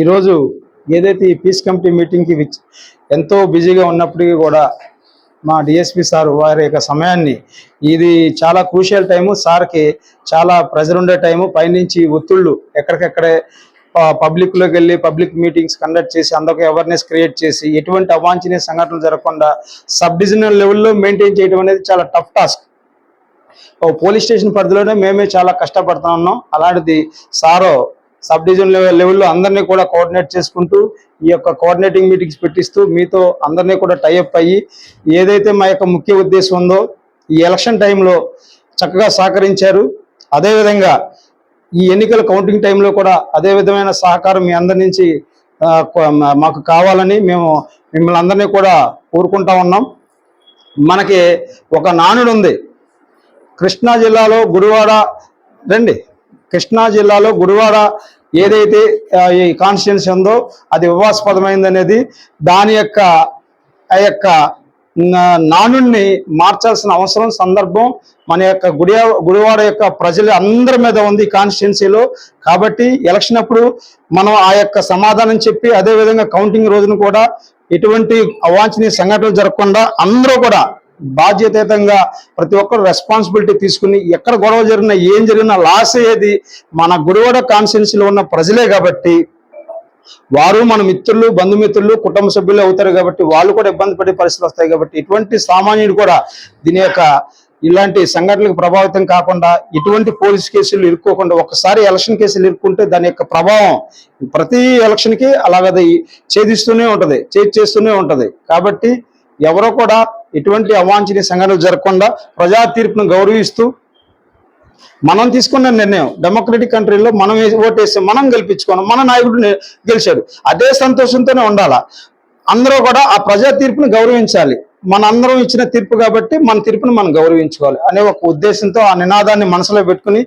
ఈరోజు ఏదైతే ఈ పీస్ కమిటీ మీటింగ్కి ఎంతో బిజీగా ఉన్నప్పటికీ కూడా మా డిఎస్పి సార్ వారి యొక్క సమయాన్ని ఇది చాలా క్రూషియల్ టైము సార్కి చాలా ప్రెజర్ ఉండే టైము పైనుంచి ఒత్తిళ్ళు ఎక్కడికెక్కడే పబ్లిక్లోకి వెళ్ళి పబ్లిక్ మీటింగ్స్ కండక్ట్ చేసి అందరికి అవేర్నెస్ క్రియేట్ చేసి ఎటువంటి అవాంఛనీయ సంఘటనలు జరగకుండా సబ్ డివిజనల్ లెవెల్లో మెయింటైన్ చేయడం అనేది చాలా టఫ్ టాస్క్. పోలీస్ స్టేషన్ పరిధిలోనే మేమే చాలా కష్టపడతా ఉన్నాం. అలాంటిది సారో సబ్ డివిజన్ లెవెల్ లెవెల్లో అందరినీ కూడా కోఆర్డినేట్ చేసుకుంటూ ఈ యొక్క కోఆర్డినేటింగ్ మీటింగ్స్ పెట్టిస్తూ మీతో అందరినీ కూడా టైఅప్ అయ్యి ఏదైతే మా యొక్క ముఖ్య ఉద్దేశం ఉందో ఈ ఎలక్షన్ టైంలో చక్కగా సహకరించారు. అదేవిధంగా ఈ ఎన్నికల కౌంటింగ్ టైంలో కూడా అదే విధమైన సహకారం మీ అందరి నుంచి మాకు కావాలని మేము మిమ్మల్ని అందరినీ కూడా కోరుకుంటా ఉన్నాం. మనకి ఒక నానుడు ఉంది. కృష్ణా జిల్లాలో గుడివాడ రండి. కృష్ణా జిల్లాలో గుడివాడ ఏదైతే ఈ కాన్స్టిట్యున్సీ ఉందో అది వివాస్పదమైంది అనేది దాని యొక్క ఆ యొక్క నానుణ్ణి మార్చాల్సిన అవసరం సందర్భం మన యొక్క గుడి గుడివాడ యొక్క ప్రజలు అందరి మీద ఉంది కాన్స్టిట్యున్సీలో కాబట్టి ఎలక్షన్ అప్పుడు మనం ఆ యొక్క సమాధానం చెప్పి అదే విధంగా కౌంటింగ్ రోజున కూడా ఎటువంటి అవాంఛనీయ సంఘటనలు జరగకుండా అందరూ కూడా బాధ్యతయుతంగా ప్రతి ఒక్కరు రెస్పాన్సిబిలిటీ తీసుకుని ఎక్కడ గొడవ జరిగినా ఏం జరిగినా లాస్ అయ్యేది మన గుడివాడ కాన్స్టిట్యున్సీలో ఉన్న ప్రజలే కాబట్టి వారు మన మిత్రులు బంధుమిత్రులు కుటుంబ సభ్యులు అవుతారు కాబట్టి వాళ్ళు కూడా ఇబ్బంది పడే పరిస్థితులు వస్తాయి కాబట్టి ఇటువంటి సామాన్యుడు కూడా దీని యొక్క ఇలాంటి సంఘటనలకు ప్రభావితం కాకుండా ఇటువంటి పోలీస్ కేసులు ఇరుక్కోకుండా ఒకసారి ఎలక్షన్ కేసులు ఇరుక్కుంటే దాని యొక్క ప్రభావం ప్రతి ఎలక్షన్కి అలాగది ఛేదిస్తూనే ఉంటుంది ఛేద్ చేస్తూనే ఉంటుంది. కాబట్టి ఎవరో కూడా ఎటువంటి అవాంఛనీయ సంఘటనలు జరగకుండా ప్రజా తీర్పును గౌరవిస్తూ మనం తీసుకున్న నిర్ణయం డెమోక్రటిక్ కంట్రీలో మనం ఓటేస్తే ఓటేసి మనం గెలిపించుకున్నాం మన నాయకుడు గెలిచాడు. అదే సంతోషంతోనే ఉండాలా? అందరూ కూడా ఆ ప్రజా తీర్పును గౌరవించాలి. మనందరం ఇచ్చిన తీర్పు కాబట్టి మన తీర్పును మనం గౌరవించుకోవాలి అనే ఒక ఉద్దేశంతో ఆ నినాదాన్ని మనసులో పెట్టుకుని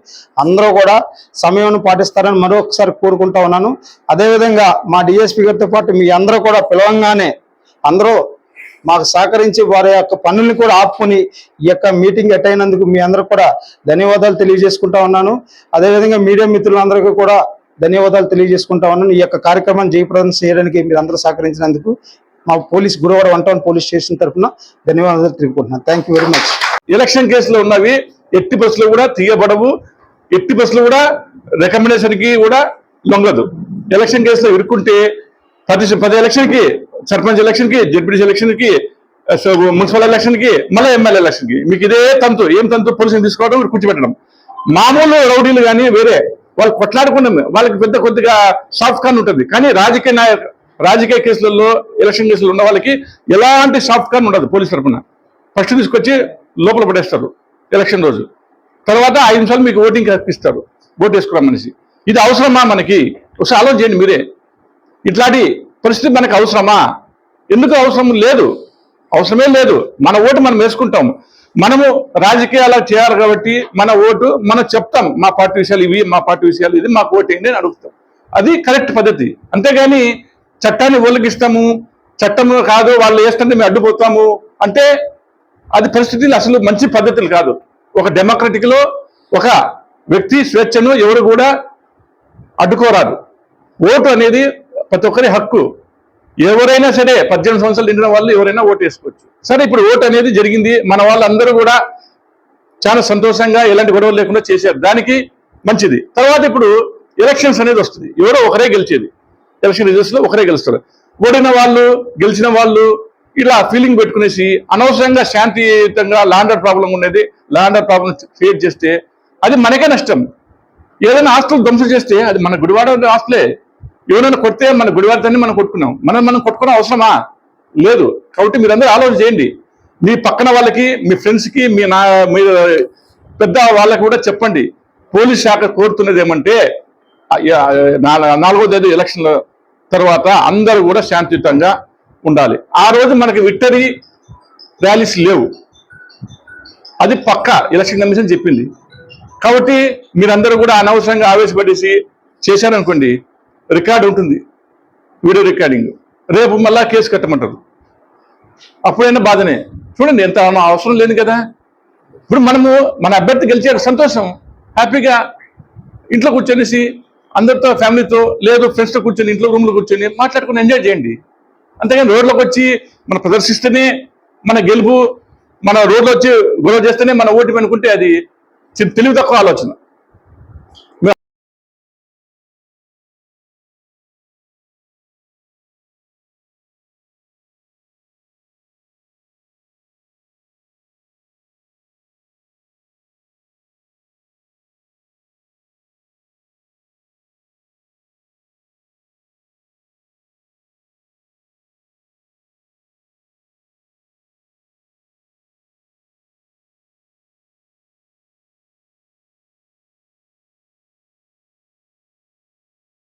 అందరూ కూడా సమయాన్ని పాటిస్తారని మరొకసారి కోరుకుంటా ఉన్నాను. అదేవిధంగా మా డిఎస్పీ గారితో పాటు మీ అందరూ కూడా పిలవంగానే అందరూ మాకు సహకరించి వారి యొక్క పనుల్ని కూడా ఆపుకొని ఈ యొక్క మీటింగ్ అటెండ్ అయినందుకు మీ అందరూ కూడా ధన్యవాదాలు తెలియజేసుకుంటా ఉన్నాను. అదేవిధంగా మీడియా మిత్రులందరికీ కూడా ధన్యవాదాలు తెలియజేసుకుంటా ఉన్నాను. ఈ యొక్క కార్యక్రమాన్ని జయప్రదం చేయడానికి మీరు అందరూ సహకరించినందుకు మా పోలీస్ గురువాడ వన్ టౌన్ పోలీస్ స్టేషన్ తరఫున ధన్యవాదాలు తెలుపుకుంటున్నాను. Thank you very much election కేసులో ఉన్నవి ఎట్టి బస్సులు కూడా తీయబడవు. ఎట్టి బస్సులు కూడా రికమెండేషన్కి కూడా లొంగదు. ఎలక్షన్ కేసులో ఇరుక్కుంటే పది పది ఎలక్షన్కి సర్పంచ్ ఎలక్షన్కి జడ్పీటీసీ ఎలక్షన్కి సో మున్సిపల్ ఎలక్షన్కి మళ్ళీ ఎమ్మెల్యే ఎలక్షన్కి మీకు ఇదే తంతు ఏం తంతు పోలీసులు తీసుకోవడం కూర్చోబెట్టడం. మామూలు రౌడీలు కానీ వేరే వాళ్ళు కొట్లాడుకున్నాం వాళ్ళకి పెద్ద కొద్దిగా సాఫ్ట్ కార్న్ ఉంటుంది. కానీ రాజకీయ నాయ రాజకీయ కేసులలో ఎలక్షన్ కేసులు ఉన్న వాళ్ళకి ఎలాంటి సాఫ్ట్ కార్న్ ఉండదు పోలీస్ తరఫున ఫస్ట్ తీసుకొచ్చి లోపల పడేస్తారు ఎలక్షన్ రోజు. తర్వాత ఐదు నిమిషాలు మీకు ఓటింగ్ ఇస్తారు. ఓటు వేసుకురా మనిషి. ఇది అవసరమా మనకి? ఒకసారి ఆలోచన చేయండి మీరే. ఇట్లాంటి పరిస్థితి మనకు అవసరమా? ఎందుకు అవసరం లేదు? అవసరమే లేదు. మన ఓటు మనం వేసుకుంటాము మనము రాజకీయాలు చేయాలి కాబట్టి మన ఓటు మనం చెప్తాం. మా పార్టీ విషయాలు ఇవి మా పార్టీ విషయాలు ఇది మాకు ఓటు ఏంటి అని అడుగుతాం. అది కరెక్ట్ పద్ధతి. అంతేగాని చట్టాన్ని ఉల్లంఘిస్తాము చట్టం కాదు వాళ్ళు వేస్తుంటే మేము అడ్డుపోతాము. అంటే అది పరిస్థితులు అసలు మంచి పద్ధతులు కాదు. ఒక డెమోక్రటిక్లో ఒక వ్యక్తి స్వేచ్ఛను ఎవరు కూడా అడ్డుకోరాదు. ఓటు అనేది ప్రతి ఒక్కరి హక్కు. ఎవరైనా సరే పద్దెనిమిది సంవత్సరాలు నిండిన వాళ్ళు ఎవరైనా ఓటు వేసుకోవచ్చు. సరే ఇప్పుడు ఓటు అనేది జరిగింది. మన వాళ్ళందరూ కూడా చాలా సంతోషంగా ఎలాంటి గొడవలు లేకుండా చేశారు. దానికి మంచిది. తర్వాత ఇప్పుడు ఎలక్షన్స్ అనేది వస్తుంది. ఎవరో ఒకరే గెలిచేది. ఎలక్షన్ రిజల్ట్స్లో ఒకరే గెలుస్తారు. ఓడిన వాళ్ళు గెలిచిన వాళ్ళు ఇలా ఫీలింగ్ పెట్టుకునేసి అనవసరంగా శాంతియుతంగా లాండర్ ప్రాబ్లం ఉండేది. Law and order problem create చేస్తే అది మనకే నష్టం. ఏదైనా ఆస్తులు ధ్వంసం చేస్తే అది మన గుడివాడ ఆస్తులే. ఎవరైనా కొడితే మన గుడివారితోనే మనం కొట్టుకున్నాం. మనం మనం కొట్టుకోవడం అవసరమా? లేదు. కాబట్టి మీరందరూ ఆలోచన చేయండి. మీ పక్కన వాళ్ళకి మీ ఫ్రెండ్స్కి మీ నా మీ పెద్ద వాళ్ళకి కూడా చెప్పండి. పోలీస్ శాఖ కోరుతున్నది ఏమంటే నాల- నాలుగో తేదీ ఎలక్షన్ల తర్వాత అందరూ కూడా శాంతియుతంగా ఉండాలి. ఆ రోజు మనకి విక్టరీ ర్యాలీస్ లేవు. అది పక్క ఎలక్షన్ కమిషన్ చెప్పింది. కాబట్టి మీరందరూ కూడా అనవసరంగా ఆవేశపడేసి చేశారనుకోండి రికార్డు ఉంటుంది వీడియో రికార్డింగ్. రేపు మళ్ళా కేసు కట్టమంటారు. అప్పుడైనా బాధనే. చూడండి ఎంత అవసరం లేదు కదా. ఇప్పుడు మనము మన అభ్యర్థి గెలిచాడు సంతోషం. హ్యాపీగా ఇంట్లో కూర్చొనేసి అందరితో ఫ్యామిలీతో లేదు ఫ్రెండ్స్తో కూర్చొని ఇంట్లో రూమ్లో కూర్చొని మాట్లాడుకుని ఎంజాయ్ చేయండి. అంతేగాని రోడ్లోకి వచ్చి మన ప్రదర్శిస్తేనే మన గెలుపు మన రోడ్లో వచ్చి గొడవ చేస్తేనే మన ఓటు అనుకుంటే అది తెలివి తక్కువ ఆలోచన.